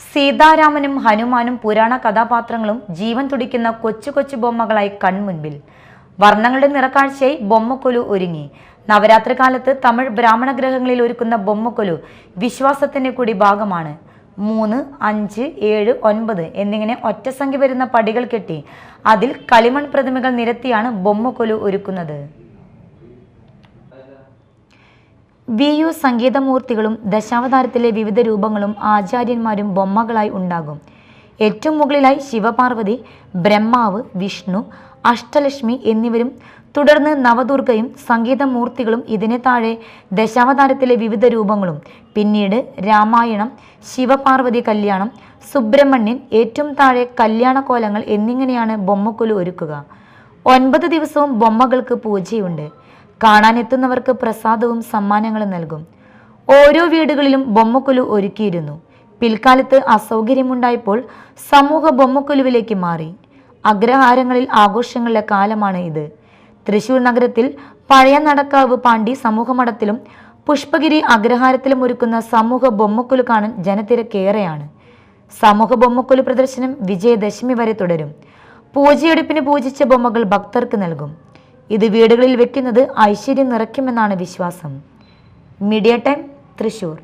സീതാരാമനും ഹനുമാനും പുരാണ കഥാപാത്രങ്ങളും ജീവൻ തുടിക്കുന്ന കൊച്ചു കൊച്ചു ബൊമ്മകളായി കൺമുൻപിൽ. വർണങ്ങളുടെ നിറക്കാഴ്ചയായി ബൊമ്മക്കൊലു ഒരുങ്ങി. നവരാത്രി കാലത്ത് തമിഴ് ബ്രാഹ്മണ ഗ്രഹങ്ങളിൽ ഒരുക്കുന്ന ബൊമ്മക്കൊലു വിശ്വാസത്തിന്റെ കൂടി ഭാഗമാണ്. മൂന്ന് അഞ്ച് ഏഴ് ഒൻപത് എന്നിങ്ങനെ ഒറ്റസംഖ്യ വരുന്ന പടികൾ കെട്ടി അതിൽ കളിമൺ പ്രതിമകൾ നിരത്തിയാണ് ബൊമ്മക്കൊലു ഒരുക്കുന്നത്. വി യു സംഗീതമൂർത്തികളും ദശാവതാരത്തിലെ വിവിധ രൂപങ്ങളും ആചാര്യന്മാരും ബൊമ്മകളായി ഉണ്ടാകും. ഏറ്റവും മുകളിലായി ശിവപാർവതി ബ്രഹ്മാവ് വിഷ്ണു അഷ്ടലക്ഷ്മി എന്നിവരും തുടർന്ന് നവദുർഗയും സംഗീതമൂർത്തികളും ഇതിന് താഴെ ദശാവതാരത്തിലെ വിവിധ രൂപങ്ങളും. പിന്നീട് രാമായണം ശിവപാർവതി കല്യാണം സുബ്രഹ്മണ്യൻ ഏറ്റവും താഴെ കല്യാണക്കോലങ്ങൾ എന്നിങ്ങനെയാണ് ബൊമ്മക്കുലു ഒരുക്കുക. ഒൻപത് ദിവസവും ബൊമ്മകൾക്ക് പൂജയുണ്ട്. കാണാനെത്തുന്നവർക്ക് പ്രസാദവും സമ്മാനങ്ങളും നൽകും. ഓരോ വീടുകളിലും ബൊമ്മക്കുലു ഒരുക്കിയിരുന്നു. പിൽക്കാലത്ത് അസൗകര്യമുണ്ടായപ്പോൾ സമൂഹ ബൊമ്മക്കുലുവിലേക്ക് മാറി. അഗ്രഹാരങ്ങളിൽ ആഘോഷങ്ങളുടെ കാലമാണ് ഇത്. തൃശൂർ നഗരത്തിൽ പഴയ നടക്കാവ് പാണ്ടി സമൂഹമഠത്തിലും പുഷ്പഗിരി അഗ്രഹാരത്തിലും ഒരുക്കുന്ന സമൂഹ ബൊമ്മക്കുലു കാണാൻ ജനത്തിരക്കേറെയാണ്. സമൂഹ ബൊമ്മക്കുലു പ്രദർശനം വിജയദശമി വരെ തുടരും. പൂജയെടുപ്പിന് പൂജിച്ച ബൊമ്മകൾ ഭക്തർക്ക് നൽകും. ഇത് വീടുകളിൽ വെക്കുന്നത് ഐശ്വര്യം നിറയ്ക്കുമെന്നാണ് വിശ്വാസം. Media time Thrissur.